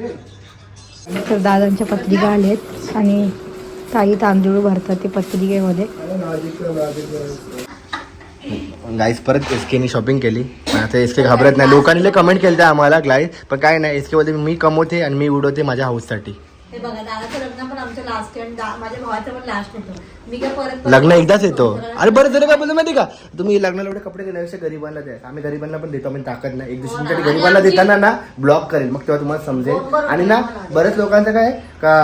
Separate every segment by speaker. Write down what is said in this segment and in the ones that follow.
Speaker 1: तर दादांच्या पत्रिका आल्यात आणि ताई तांदूळ भरतात ते पत्रिकेमध्ये.
Speaker 2: गाईस परत एस केनी शॉपिंग केली. पण आता एस के घाबरत नाही. लोकांनी कमेंट केलं आम्हाला गाईस पण काय नाही एस के मध्ये मी कमवते आणि मी उडवते माझ्या हाऊससाठी
Speaker 1: हे बघा दादाचं लग्न लास्ट आणि दा- माझ्या भावाचं पण लास्ट होतं. मी काय परत
Speaker 2: लग्न एकदाच येतो. अरे बरं झालं काय बोलतो माहिती का? तुम्ही लग्नाला एवढे कपडे दिल्यापेक्षा गरीबांना द्या. आम्ही गरीबांना पण देतो आम्ही ताकद नाही. एक दिवशी तुमच्याकडे गरीबांना देताना ना ब्लॉक करेल. मग तेव्हा तुम्हाला समजेल. आणि ना बरेच लोकांचं काय का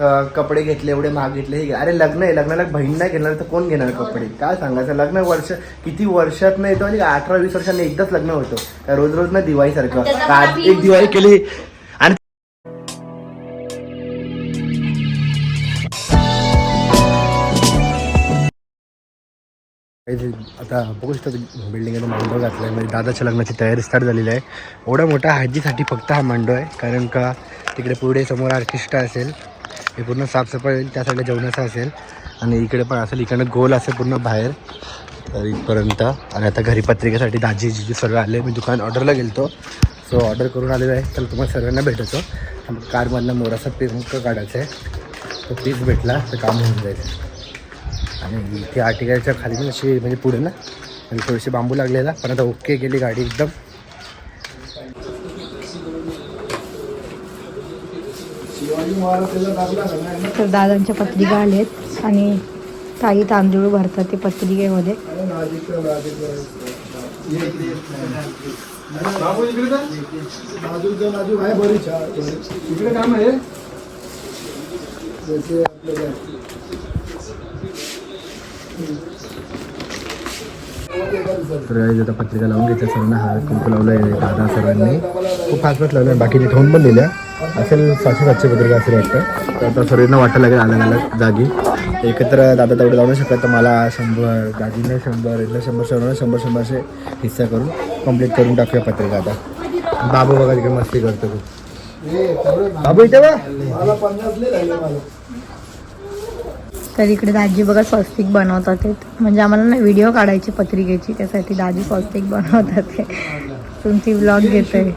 Speaker 2: अं, कपडे घेतले एवढे महाग घेतले हे घे. अरे लग्न आहे लग्नाला बहीण नाही घेणार तर कोण घेणार कपडे? काय सांगायचं? लग्न वर्ष किती वर्षात नाही येतो म्हणजे अठरा वीस वर्षांनी एकदाच लग्न होतं. रोज रोज ना दिवाळी सारखं
Speaker 1: त्याचा
Speaker 2: का आज
Speaker 1: पण
Speaker 2: एक दिवाळी केली आता बघू शकता बिल्डिंगमध्ये मांडव घातला आहे म्हणजे दादाच्या लग्नाची तयारी स्टार्ट झालेली आहे. एवढा मोठा हाजीसाठी फक्त हा मांडव आहे कारण का तिकडे पुढे समोर ऑर्केस्ट्रा असेल हे पूर्ण साफसफाई होईल त्या साईडला जेवणाचं असेल. आणि इकडे पण असेल इकडनं गोल असेल पूर्ण बाहेर. तर इथपर्यंत. आणि आता घरी पत्रिकेसाठी दाजी जिजू सर्व आले. मी दुकान ऑर्डरला गेलतो. सो ऑर्डर करून आलेलो आहे. तर तुम्हाला सर्वांना भेटतो कारमधला मोराचा पिंक काढायचा आहे तो पीस भेटला तर काम होऊन जाईल. आणि इथे आर्टिकलच्या खाली पण अशी म्हणजे पुढे ना आणि थोडेसे बांबू लागलेला. पण आता ओके गेली गाडी एकदम.
Speaker 1: तर दादांच्या पत्रिका आल्यात आणि ताई तांदूळ भरतात ते पत्रिकेमध्ये.
Speaker 3: इकडे काम आहे.
Speaker 2: तर आता पत्रिका लावून घेतल्या सर्वांना. हा कुंकू लावलाय आहे दादा सर्वांनी. खूप फास्ट फास्ट लावलं आहे बाकीचे ठेवून पण दिल्या. असेल सातशे सातशे पत्रिका असेल वाटतं. तर आता सर्वांना वाटायला लागेल अलग अलग जागी. एकत्र दादा तेवढं लावू नाही शकत. तर मला शंभर दाजीने शंभर इथलं शंभर शंभर शंभर शंभर असे हिस्सा करून कंप्लीट करून टाकूया पत्रिका आता. बाबू बघा तिकडे मस्ती करतो खूप. बाबू इथे बा
Speaker 3: मला पन्नास लय राहिले मला
Speaker 1: तर इकडे दाजी बघा स्वस्तिक बनवतात म्हणजे आम्हाला ना व्हिडिओ काढायची पत्रिकेची त्यासाठी दाजी स्वस्तिक बनवतात तुमची ब्लॉग घेतोय.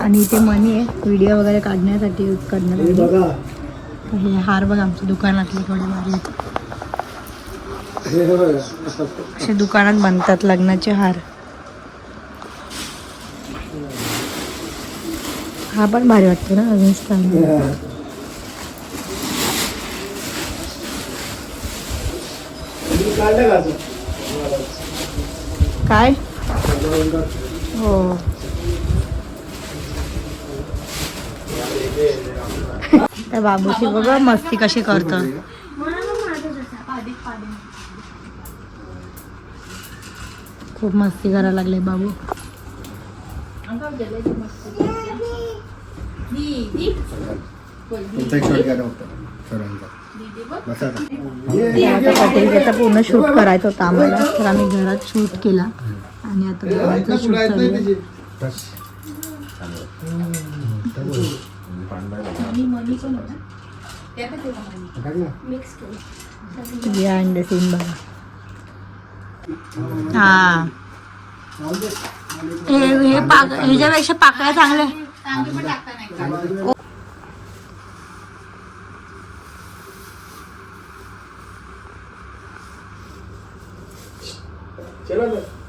Speaker 1: आणि इथे मनी आहे व्हिडिओ वगैरे काढण्यासाठी यूज करण्यासाठी हे हार बघा आमच्या दुकानातले थोडे
Speaker 3: मारले
Speaker 1: असे दुकानात बनतात लग्नाचे हार. हा पण भारी वाटतो ना अजून
Speaker 3: काढलं का तू?
Speaker 1: काय? हो. त्या बाबूची बघा मस्ती कशी करतो. खूप मस्ती करायला लागले बाबू.
Speaker 2: तुमचा
Speaker 1: पूर्ण शूट करायचं होतं आम्हाला. तर आम्ही घरात शूट केला. आणि आता बाबांचं शूट चालू सीन बघा. हा. हे हे पाक ह्याच्यापेक्षा पाकळ्या चांगल्या.
Speaker 3: चला ना.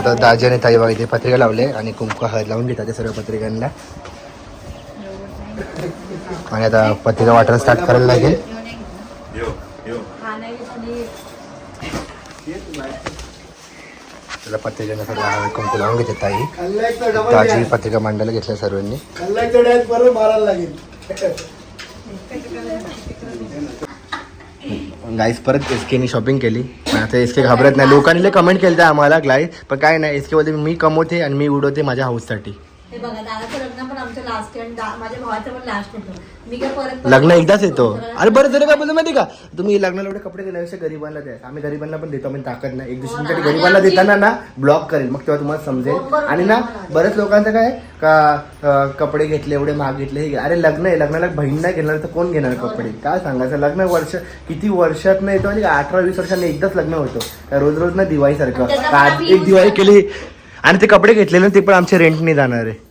Speaker 2: आता दाजी आणि ताई बघा इथे पत्रिका लावले आणि कुंकू हळद लावून घेतात ते सर्व पत्रिकांना. आणि आता पत्रिका वाटायला स्टार्ट करायला लागेल. त्याला पत्रिकांना सर्व हळद कुंकू लावून घेते ताई.
Speaker 3: ताजी
Speaker 2: पत्रिका मांडायला घेतल्या सर्वांनी
Speaker 3: खाल्ला एक तर डॅश बरोबर मारायला लागेल
Speaker 2: गाईस परत एस केनी शॉपिंग केली. पण आता एस के घाबरत नाही. लोकांनी कमेंट केलं आम्हाला गाईस पण काय नाही एस बोलते मी कमवते आणि मी उडवते माझ्या हाऊससाठी
Speaker 1: हे बघा दादाचं लग्न पण आमचं लास्ट माझ्या भावाचं पण लास्ट होतं. मी काय परत परत-
Speaker 2: लग्न एकदाच येतो. अरे बरं जरा काय बोलतो माहिती का? तुम्ही लग्नाला एवढे कपडे देण्यापेक्षा गरीबांना द्या. आम्ही गरीबांना पण देतो आम्ही ताकद नाही. एक दुसऱ्यांसाठी गरीबांना देताना ना ब्लॉक करेल. मग तेव्हा तुम्हाला समजेल. आणि ना बऱ्याच लोकांचं काय का अं, कपडे घेतले एवढे महाग घेतले हे घे. अरे लग्न आहे लग्नाला बहीण नाही घेणार तर कोण घेणार कपडे? काय सांगायचं? लग्न वर्ष किती वर्षात नाही येतो म्हणजे अठरा वीस वर्षांनी एकदाच लग्न होतं. रोज रोज ना दिवाळी सारखं
Speaker 1: त्याचा
Speaker 2: आज एक दिवाळी केली आणि ते कपडे घेतले ना ते पण आमचे रेंटने जाणार आहे.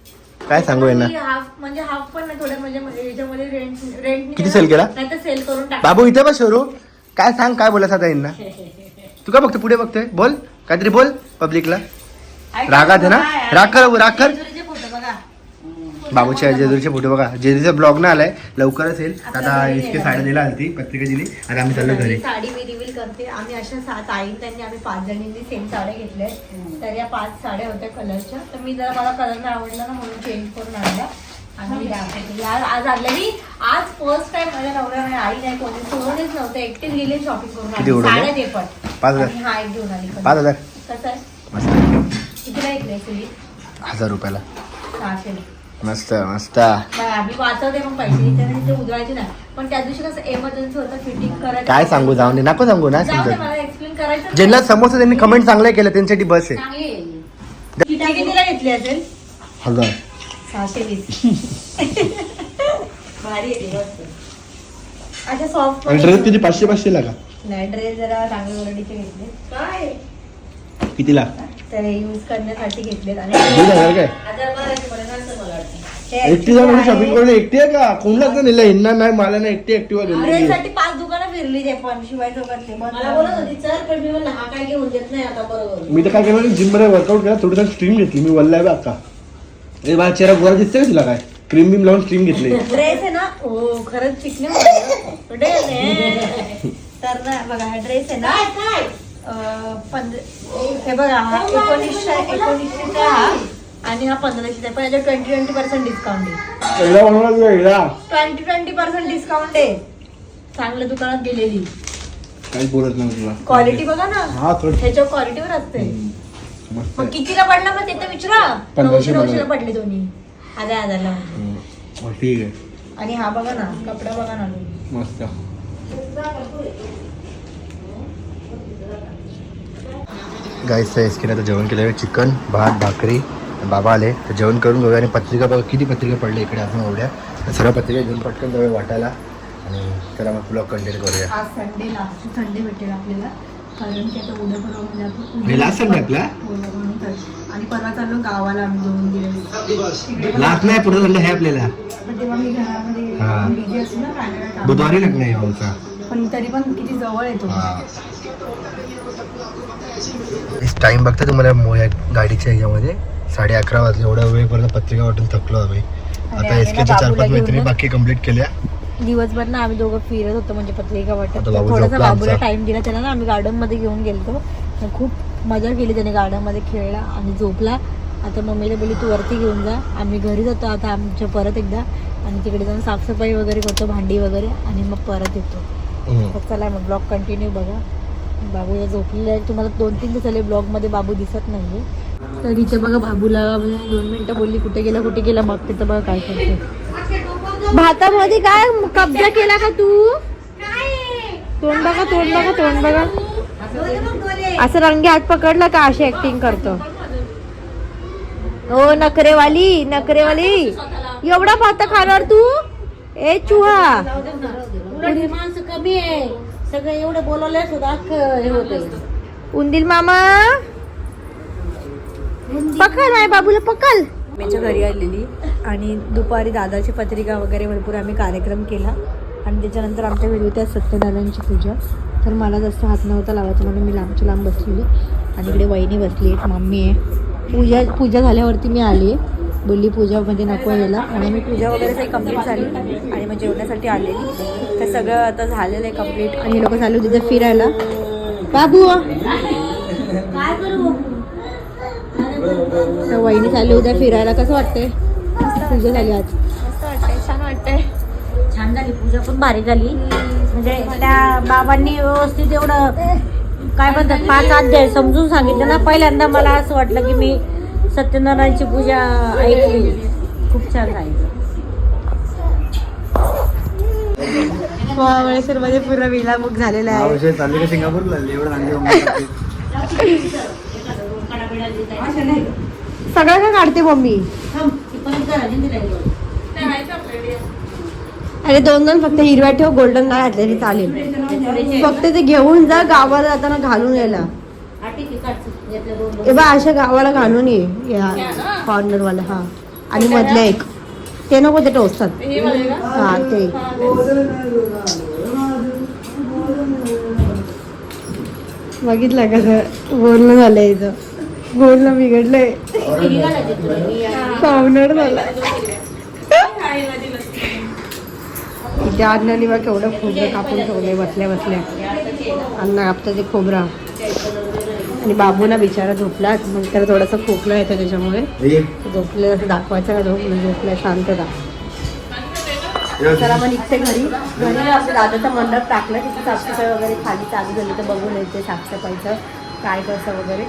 Speaker 2: काय सांगू यांना?
Speaker 1: मी हाफ म्हणजे हाफ पण नाही थोडं म्हणजे म्हणजे याच्यामध्ये रेंट रेंट
Speaker 2: किती sell केला?
Speaker 1: नाही तर सेल करून टाक.
Speaker 2: बाबू इथे बस शोरू. काय सांग काय बोलायचं आता यांना? तू काय बघतो पुढे बघतोय? बोल. काहीतरी बोल पब्लिकला रागात आहे ना? राग कर राग कर. बाबूच्या जेजुरीचे फोटो बघा. जेजुरीचा ब्लॉग ना आलाय. लवकरच येईल. आता इतके साड्या दिला आलती पत्रिका दिली. आता आम्ही चाललो घरी.
Speaker 1: साडी मी रिव्हील करते. आम्ही अशा सा- ताई त्यांनी आम्ही पाच जणींनी सेम साड्या घेतल्या तर या पाच साड्या होत्या कलरच्या तर मी जरा मला कलर नाही आवडला ना म्हणून चेंज करून आणला. आज मी. आज फर्स्ट टाइम माझ्या नवऱ्या माझ्या आई नाही कोणी सोडूनच नव्हतं. एकटीच गेले शॉपिंग करून? साड्या ते पण.
Speaker 2: पाच हजार.
Speaker 1: आणि हा एक घेऊन आली
Speaker 2: पाच हजार.
Speaker 1: कसं आहे? कितीला
Speaker 2: हजार रुपयाला.
Speaker 1: सहाशे
Speaker 2: मस्त मस्त.
Speaker 1: मी वाचवते मग पैसे ते नाही पण त्या दिवशी कसं एमर्जन्सी होतं फिटिंग करायचं
Speaker 2: काय सांगू जाऊन दे. नको सांगू ना
Speaker 1: जाऊ दे,
Speaker 2: समजत
Speaker 1: मला एक्सप्लेन करायचं
Speaker 2: ज्यांना समोर त्यांनी कमेंट चांगले केले त्यांच्यासाठी बस आहे.
Speaker 1: चांगली आहे. किती कितीला घेतली असेल? सहाशे वीस. भारी आहे मस्त. अच्छा सॉफ्ट
Speaker 2: आणि ड्रेस किती? पाचशे पाचशे लागा
Speaker 1: नाही ड्रेस जरा चांगले क्वालिटीचे घेतले. काय?
Speaker 2: कितीला?
Speaker 1: तर यूज करण्यासाठी घेतलेत आणि
Speaker 2: हजार काय?
Speaker 1: हजार. हे
Speaker 2: एकटी जाऊन शॉपिंग. करून एकटी आहे का? कोणलाच नाही नेलं? हिंना नाही मला नाही एकटी ऍक्टिव्हा
Speaker 1: ड्रेससाठी पाच दुकानं फिरली ते पण शिवाय चौकातले
Speaker 4: मला बोलत होती चल पण मी म्हणलं हा काय घेऊन देत नाही आता बरोबर.
Speaker 2: मी तर काय केलं जिममध्ये वर्कआउट केला थोडीसा स्ट्रीम घेतली. मी वल्लाय बा अक्का ए बा चेहरा गोरा दिसतोय का तुला काय? क्रीम बीम लावून स्ट्रीम घेतली.
Speaker 1: ड्रेस आहे ना हो खरंच चिकने होते. ड्रेस आहे. तर ना बघा हा ड्रेस आहे ना.
Speaker 4: काय
Speaker 1: अं, पंध- हे बघा हा एकोणीसशे एकोणीसशेचा हा आणि हा पंधराशेचा आहे. पण याच्यात ट्वेंटी ट्वेंटी पर्सेंट डिस्काउंट आहे.
Speaker 2: बनवला तुला
Speaker 1: ट्वेंटी ट्वेंटी पर्सेंट डिस्काउंट आहे. चांगल्या दुकानात गेलेली.
Speaker 2: काहीच बोलत नाही तुला.
Speaker 1: क्वालिटी बघा ना.
Speaker 2: हा थोडं.
Speaker 1: ह्याच्यावर क्वालिटीवर असते.
Speaker 2: मस्त
Speaker 1: मग
Speaker 2: आहे.
Speaker 1: कितीला पडला मग ते तर विचारा.
Speaker 2: पंधराशे
Speaker 1: नऊशे नऊशेला पडले. दोन्ही. हजार हजारला.
Speaker 2: हम्म. हो, ठीक आहे.
Speaker 1: आणि हा बघा ना कपडा बघा ना.
Speaker 2: मस्त. गाईचं एसकीने आता जेवण केलं चिकन भात भाकरी. बाबा आले तर जेवण करून घेऊया. आणि पत्रिका बघा किती पत्रिका पडल्या इकडे आपण एवढ्या. तर सर्व पत्रिका घेऊन पटकन जाऊया वाटायला. आणि त्याला मग ब्लॉग कंटिन्यू करूया.
Speaker 1: आज संडे लास्ट संडे भेटेल आपल्याला. कारण की आता उद्या परवा म्हणजे आपण
Speaker 2: हे last Sunday आपला?
Speaker 1: म्हणून तर. आणि परवा चाललो गावाला आम्ही दोन
Speaker 2: लास्ट नाही पुढे झालं आहे आपल्याला.
Speaker 1: पण तेव्हा मी घरामध्ये
Speaker 2: हा.
Speaker 1: बिझी असतो ना काय ना काय काम.
Speaker 2: बुधवारी लग्न आहे
Speaker 1: पण तरी पण किती जवळ येतो
Speaker 2: टाइम बघता तुम्हाला गाडीच्या ह्याच्यामध्ये साडे अकरा वाजले एवढ्या वेळपर्यंत पत्रिका वाटून थकलो आम्ही. आता एसकेच्या चार
Speaker 1: बाबूला
Speaker 2: पाच मैत्रिणी बाकी कंप्लीट केल्या.
Speaker 1: दिवसभर ना आम्ही दोघं फिरत होतो म्हणजे पत्रिका वाटत. थोडासा बाबूला. टाइम दिला त्याला ना आम्ही गार्डनमध्ये घेऊन मग खूप मजा केली त्याने गार्डनमध्ये खेळला आणि झोपला. आता मम्मीला बोलली तू वरती घेऊन जा. आम्ही घरी जातो आता आमच्या परत एकदा. आणि तिकडे जाऊन साफसफाई वगैरे करतो भांडी वगैरे. आणि मग परत येतो. चला मग ब्लॉग कंटिन्यू बघा. बाबू या झोपलेला आहे. तुम्हाला दोन तीन दिवस झाले ब्लॉगमध्ये बाबू दिसत नाहीये. तर इथे बघा बाबूला म्हणजे दोन मिनिटं बोलली कुठे गेला कुठे गेला मग तिथं बघा काय करते भातामध्ये काय कब्जा केला का तू? तोंड बघा तोंड बघा तोंड बघा. असं रंगे हात पकडला का अशी ऍक्टिंग करतो? हो नखरेवाली नखरेवाली. एवढा भात खाणार तू? ए चुहा.
Speaker 4: माणसं कमी आहे. सगळं एवढं बोलवलं सुद्धा हे
Speaker 1: उंदील मामा. पकड आहे बाबूला पकड. आमच्या घरी आलेली आणि दुपारी दादाची पत्रिका वगैरे भरपूर आम्ही कार्यक्रम केला. आणि त्याच्यानंतर आमच्या घरी होत्या सत्यनारायणची पूजा. तर मला जास्त हात नव्हता लावायचा म्हणून मी लांबची लांब बसलेली. आणि इकडे वहिनी बसली आहेत मम्मी आहे. पूजा पूजा झाल्यावरती मी आली बोलली पूजामध्ये नको यायला. आणि मी पूजा वगैरे सगळी कंप्लीट झाली. आणि मग जेवण्यासाठी आलेली. तर सगळं आता झालेलं आहे कंप्लीट आणि लोक चालू तिथे फिरायला. बाबू
Speaker 4: काय करू?
Speaker 1: तर वहिनी चालली उद्या फिरायला. कसं वाटतंय? पूजा झाली आज.
Speaker 5: मस्त वाटतंय. छान वाटतंय.
Speaker 4: छान झाली पूजा पण भारी झाली. म्हणजे त्या बाबांनी व्यवस्थित एवढं काय म्हणतात पाच अध्याय समजून सांगितलं ना. पहिल्यांदा मला असं वाटलं की मी सत्यनारायणची पूजा ऐकली. खूप छान सांगितलं
Speaker 1: महाबळेश्वर मध्ये पूर्ण विला बुक झालेला आहे
Speaker 2: सिंगापूरला एवढं
Speaker 1: सगळं काय काढते मम्मी? अरे दोन दोन फक्त हिरव्या ठेव गोल्डन नाही घातले तरी चालेल. फक्त ते घेऊन जा गावाला जाताना घालून यायला. ए बा अशा गावाला घालून ये या कॉर्नर वाला हा. आणि मधले एक. ते नको ते टोचतात. हा ते. बघितलं कसं बोलणं झालंय इथं. बोलणं बिघडलंय. पाहुणर झाला. इथे अन्नाने बा केवढं खोबरं कापून ठेवलंय बसल्या बसल्या. अन्न कापतं ते खोबरा. आणि बाबूला बिचारा झोपला मग त्याला थोडासा खोकला येतो त्याच्यामुळे. झोपले असं दाखवायचं का झोपलं झोपलं शांतता चला मग निघते घरी. घरी आपल्या दादाचा मंडप टाकला तिथे साफसफाई वगैरे खाली चालू झाली तर बघून येते साफसफाईचं काय कसं वगैरे.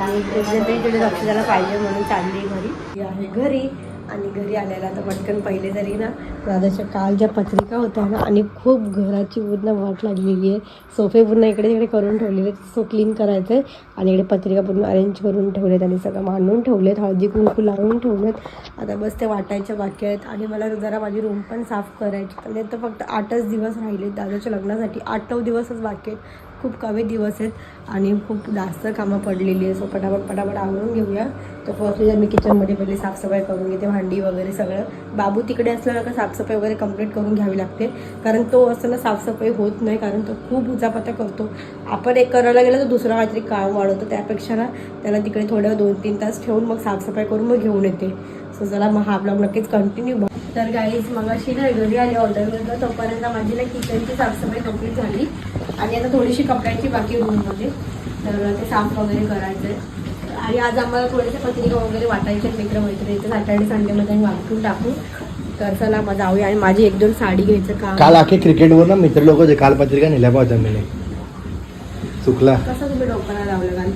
Speaker 1: आणि तरी पाहिजे म्हणून चालली घरी. आहे घरी आणि घरी आल्याला तर पटकन पहिले तरी ना दादाच्या काल ज्या पत्रिका होत्या ना आणि खूप घराची पूर्ण वाट लागलेली आहे. सोफे पूर्ण इकडे तिकडे करून ठेवलेले सो क्लीन करायचं आहे आणि इकडे पत्रिका पूर्ण अरेंज करून ठेवलेत आणि सगळं मांडून ठेवलेत. हळदी कुंकू लावून ठेवलेत. आता बस ते वाटायच्या बाकी आहेत आणि मला जरा माझी रूम पण साफ करायची आणि तर फक्त आठच दिवस राहिले दादाच्या लग्नासाठी आठ नऊ दिवसच बाकी आहेत. खूप कमी दिवस आहेत आणि खूप जास्त कामं पडलेली आहे सो पटापट पटापट आवरून घेऊया. तर फर्स्टली जर मी किचनमध्ये पहिले साफसफाई करून घेते भांडी वगैरे सगळं. बाबू तिकडे असल्यावर का साफसफाई वगैरे कंप्लीट करून घ्यावी लागते. कारण तो असताना साफसफाई होत नाही कारण तो खूप उजापता करतो. आपण एक करायला गेलं तर दुसरं काहीतरी काम वाढवतो. त्यापेक्षा ना त्याला तिकडे थोडं दोन तीन तास ठेवून मग साफसफाई करून मग घेऊन येते. सो चला मग हा ब्लॉग नक्कीच कंटिन्यू तर गाईज मग अशी ना घरी आली ऑर्डर करतो तोपर्यंत माझी ना किचनची साफसफाई कंप्लीट झाली. आणि आता थोडीशी कपड्यांची बाकी रूममध्ये तर ते साफ वगैरे करायचं आहे आणि आज आम्हाला थोडेसे पत्रिका वगैरे वाटायचे मित्र मैत्रिणीचे सॅटर्डे संडेमध्ये आम्ही वाटून टाकू. तर चला मग जाऊया. आणि माझी एक दोन साडी घ्यायचं काम.
Speaker 2: काल आखे क्रिकेटवर ना मित्र लोक होते. काल पत्रिका नेल्या पाहता मी चुकला.
Speaker 1: कसं तुम्ही डोक्याला लावलं काल?